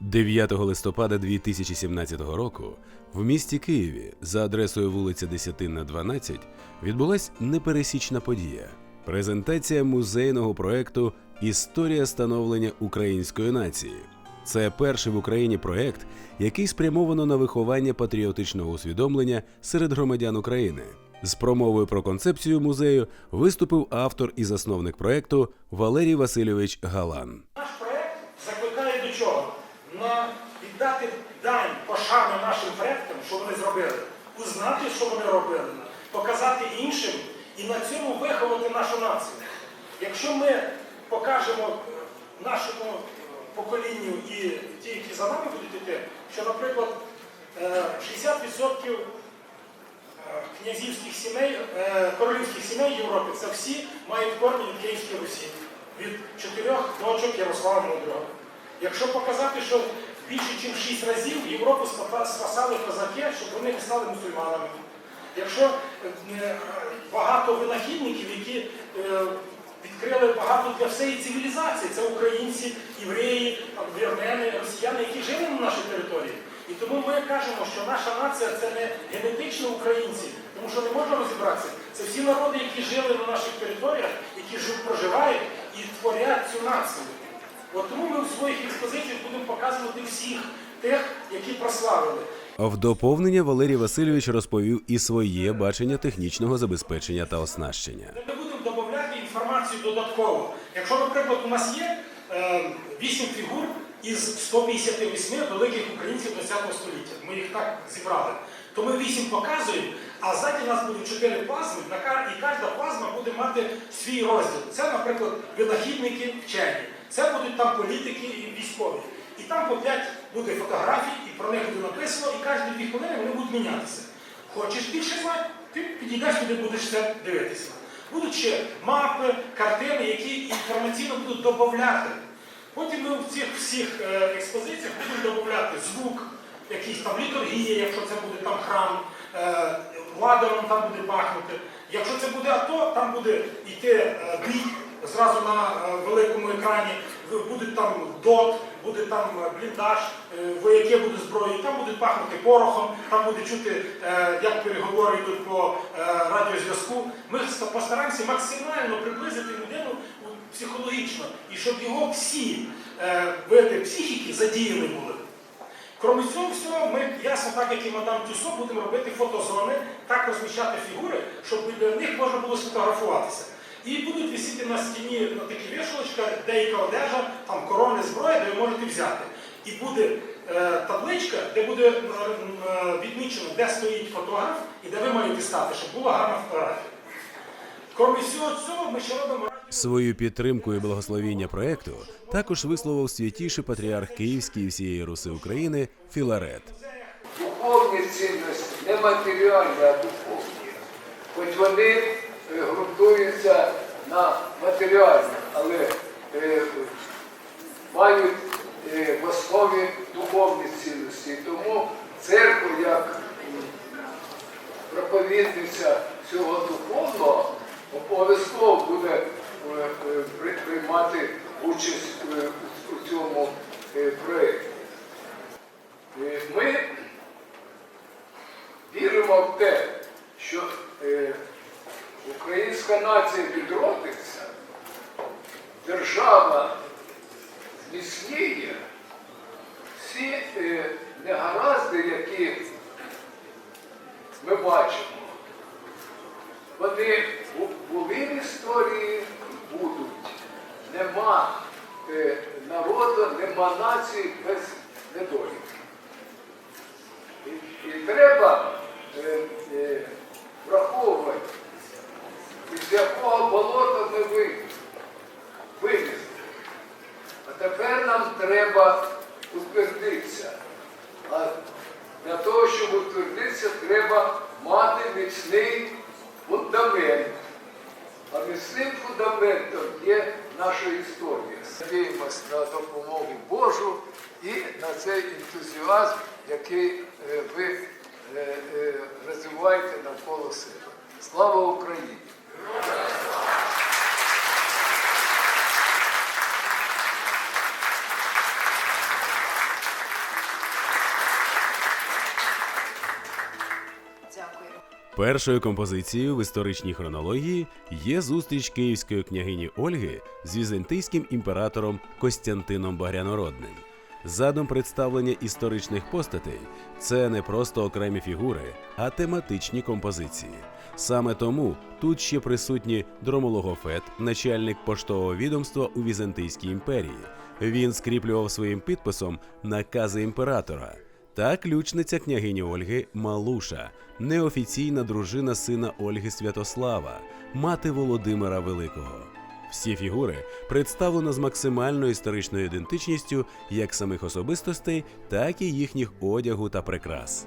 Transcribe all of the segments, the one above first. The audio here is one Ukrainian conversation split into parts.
9 листопада 2017 року в місті Києві за адресою вулиця Десятинна 12 відбулась непересічна подія. Презентація музейного проекту Історія становлення української нації. Це перший в Україні проект, який спрямовано на виховання патріотичного усвідомлення серед громадян України. З промовою про концепцію музею виступив автор і засновник проекту Валерій Васильович Галан. Що вони зробили, узнати, що вони робили, показати іншим і на цьому виховати нашу націю. Якщо ми покажемо е, нашому е, поколінню і ті, які за нами будуть йти, що, наприклад, е, 60% Е, князівських сімей, е, королівських сімей Європи, це всі мають корні від Київської Русі, від чотирьох дочок Ярослава Мудрого. Якщо показати, що більше ніж шість разів Європу спасали козаки, щоб вони не стали мусульманами. Якщо е, багато винахідників, які е, відкрили багато для всієї цивілізації, це українці, євреї, вірмени, росіяни, які жили на нашій території. І тому ми кажемо, що наша нація це не генетично українці, тому що не можна розібратися. Це всі народи, які жили на наших територіях, які проживають і творять цю націю. От тому ми в своїх експозиціях будемо показувати всіх тих, які прославили. В доповнення Валерій Васильович розповів і своє бачення технічного забезпечення та оснащення. Ми будемо додати інформацію додатково. Якщо, наприклад, у нас є е, 8 фігур із 158 великих українців ХХ століття, ми їх так зібрали, то ми 8 показуємо, а ззаді у нас будуть 4 плазми, і кожна плазма буде мати свій розділ. Це, наприклад, винахідники вчені, це будуть там політики і військові. І там по 5 буде фотографій, і про них буде написано, і кожні дві хвилини вони будуть мінятися. Хочеш більше знати, ти підійдеш туди, будеш це дивитися. Будуть ще мапи, картини, які інформаційно будуть додати. Потім ми в цих всіх е, експозиціях будемо додати звук, якийсь там літургія, якщо це буде там храм, е, ладаном там буде пахнути. Якщо це буде АТО, там буде йти е, бій зразу на е, великому екрані, буде там дот, буде там е, бліндаж, е, вояки будуть зброї, там буде пахнути порохом, там буде чути, як переговори йдуть по радіозв'язку. Ми постараємося максимально приблизити людину психологічно, і щоб його всі види психіки задіяні були. Крім цього всього, ми ясно, так як і мадам Тюсо, будемо робити фотозони, так розміщати фігури, щоб біля них можна було сфотографуватися. І будуть висіти на стіні на такі вішалочка, деяка одежа, там корони, зброя, де ви можете взяти. І буде е, табличка, де буде е, е, відмічено, де стоїть фотограф і де ви маєте стати, щоб була гарна фотографія. Крім всього цього, ми ще робимо Свою підтримку і благословіння проекту також висловив святіший патріарх Київський і всієї Руси України Філарет. духовні цінності, не матеріальні, а духовні. Хоч вони ґрунтуються на матеріальних, але е, мають е, в основі духовні цінності. Тому церква, як проповідниця цього духовного, обов'язково буде е, е, приймати участь е, у цьому е, проєкті. Е, Ми віримо в те, що е, українська нація відродиться, держава зміцніє, всі е, негаразди, які ми бачимо, вони були в історії будуть. Нема е, народу, нема нації без недоліків. І, і треба е, е, враховувати, із якого болота ми ви- вилізли. А тепер нам треба утвердитися. А для того, щоб утвердитися, треба мати міцний фундамент. А міцним фундаментом є наша історія. Надіємось на допомогу Божу і на цей ентузіазм, який е, ви е, е, розвиваєте навколо себе. Слава Україні! Першою композицією в історичній хронології є зустріч київської княгині Ольги з візантийським імператором Костянтином Багрянородним. Задум представлення історичних постатей це не просто окремі фігури, а тематичні композиції. Саме тому тут ще присутні Дромологофет, начальник поштового відомства у Візантийській імперії. Він скріплював своїм підписом накази імператора та ключниця княгині Ольги Малуша, неофіційна дружина сина Ольги Святослава, мати Володимира Великого. Всі фігури представлено з максимальною історичною ідентичністю як самих особистостей, так і їхніх одягу та прикрас.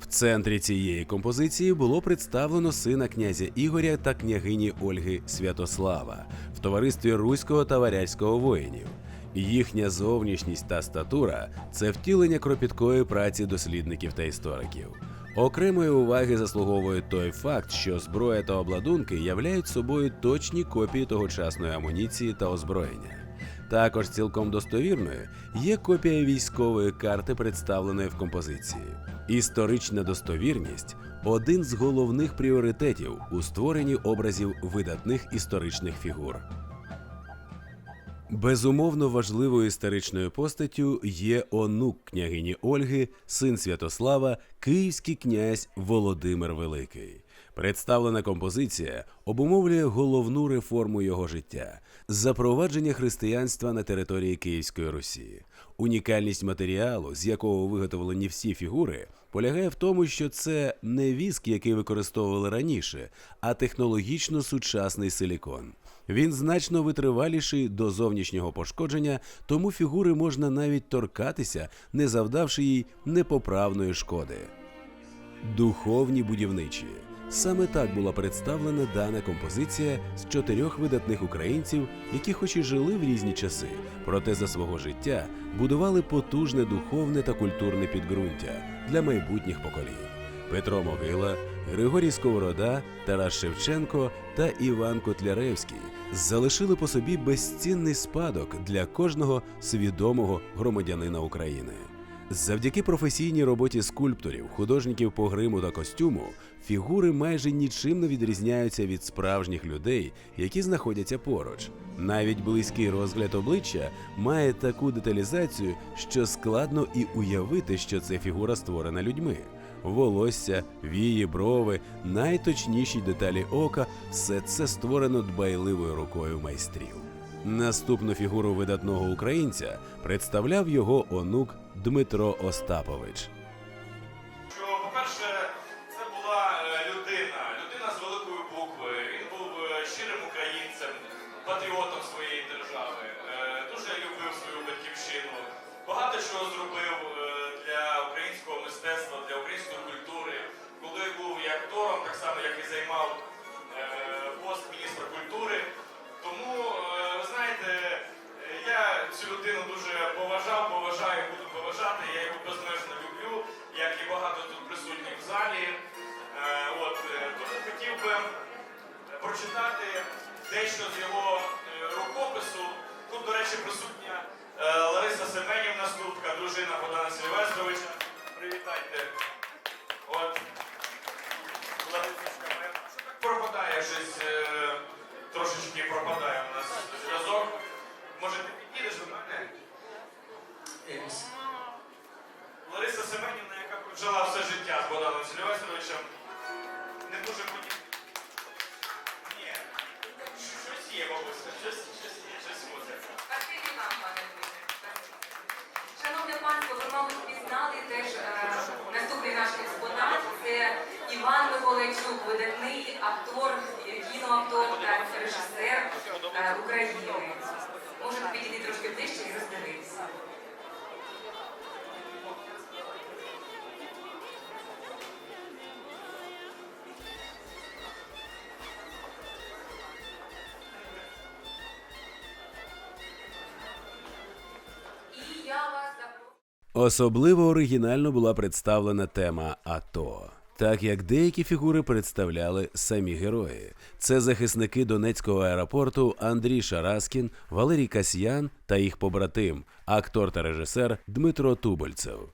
В центрі цієї композиції було представлено сина князя Ігоря та княгині Ольги Святослава в товаристві руського та варязького воїнів. Їхня зовнішність та статура це втілення кропіткої праці дослідників та істориків. Окремої уваги заслуговує той факт, що зброя та обладунки являють собою точні копії тогочасної амуніції та озброєння. Також цілком достовірною є копія військової карти, представленої в композиції. Історична достовірність один з головних пріоритетів у створенні образів видатних історичних фігур. Безумовно важливою історичною постаттю є онук княгині Ольги, син Святослава, київський князь Володимир Великий. Представлена композиція обумовлює головну реформу його життя запровадження християнства на території Київської Русі. Унікальність матеріалу, з якого виготовлені всі фігури, полягає в тому, що це не віск, який використовували раніше, а технологічно сучасний силікон. Він значно витриваліший до зовнішнього пошкодження, тому фігури можна навіть торкатися, не завдавши їй непоправної шкоди. Духовні будівничі. Саме так була представлена дана композиція з чотирьох видатних українців, які, хоч і жили в різні часи, проте за свого життя будували потужне духовне та культурне підґрунтя для майбутніх поколінь. Петро Могила, Григорій Сковорода, Тарас Шевченко та Іван Котляревський залишили по собі безцінний спадок для кожного свідомого громадянина України. Завдяки професійній роботі скульпторів, художників по гриму та костюму, фігури майже нічим не відрізняються від справжніх людей, які знаходяться поруч. Навіть близький розгляд обличчя має таку деталізацію, що складно і уявити, що це фігура створена людьми. Волосся, вії, брови, найточніші деталі ока все це створено дбайливою рукою майстрів. Наступну фігуру видатного українця представляв його онук Дмитро Остапович. Прочитати дещо з його е, рукопису. Тут, до речі, присутня е, Лариса Семенівна Скрутка, дружина Богдана Сильвестровича. Привітайте. От. Ларисочка моя. Пропадає щось? е, Трошечки пропадає у нас Миколайчук, видатний актор, кіноактор режисер е, України. Можете підійти трошки ближче і роздивитися. Особливо оригінально була представлена тема АТО. Так як деякі фігури представляли самі герої. Це захисники Донецького аеропорту Андрій Шараскін, Валерій Касьян та їх побратим, актор та режисер Дмитро Тубольцев.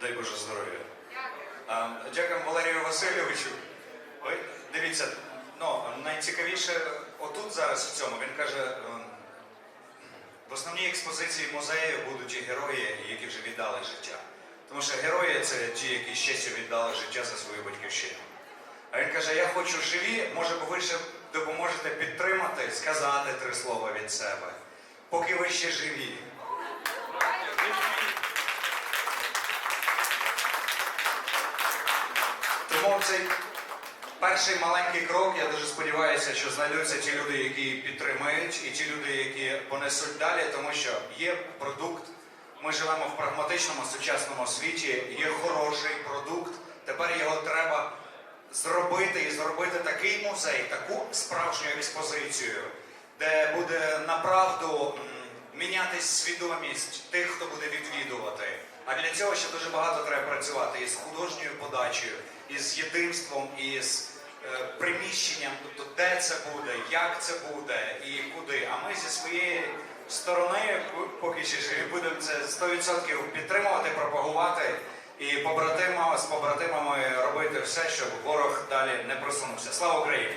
Дай Боже здоров'я. Дякую Валерію Васильовичу. Ви дивіться, ну найцікавіше отут зараз в цьому. Він каже, ем, в основній експозиції музею будуть і герої, які вже віддали життя. Тому що герої це ті, які з віддали життя за свою батьківщину. А він каже: Я хочу живі, може, ви ще допоможете підтримати, сказати три слова від себе, поки ви ще живі. Тому цей перший маленький крок, я дуже сподіваюся, що знайдуться ті люди, які підтримають, і ті люди, які понесуть далі, тому що є продукт. Ми живемо в прагматичному сучасному світі, є хороший продукт. Тепер його треба зробити і зробити такий музей, таку справжню експозицію, де буде направду мінятись свідомість тих, хто буде відвідувати. А для цього ще дуже багато треба працювати із художньою подачею, із єдинством, із е, приміщенням, тобто де це буде, як це буде і куди. А ми зі своєї сторони, поки ще будемо це 100% підтримувати, пропагувати і побратимами з побратимами робити все, щоб ворог далі не просунувся. Слава Україні!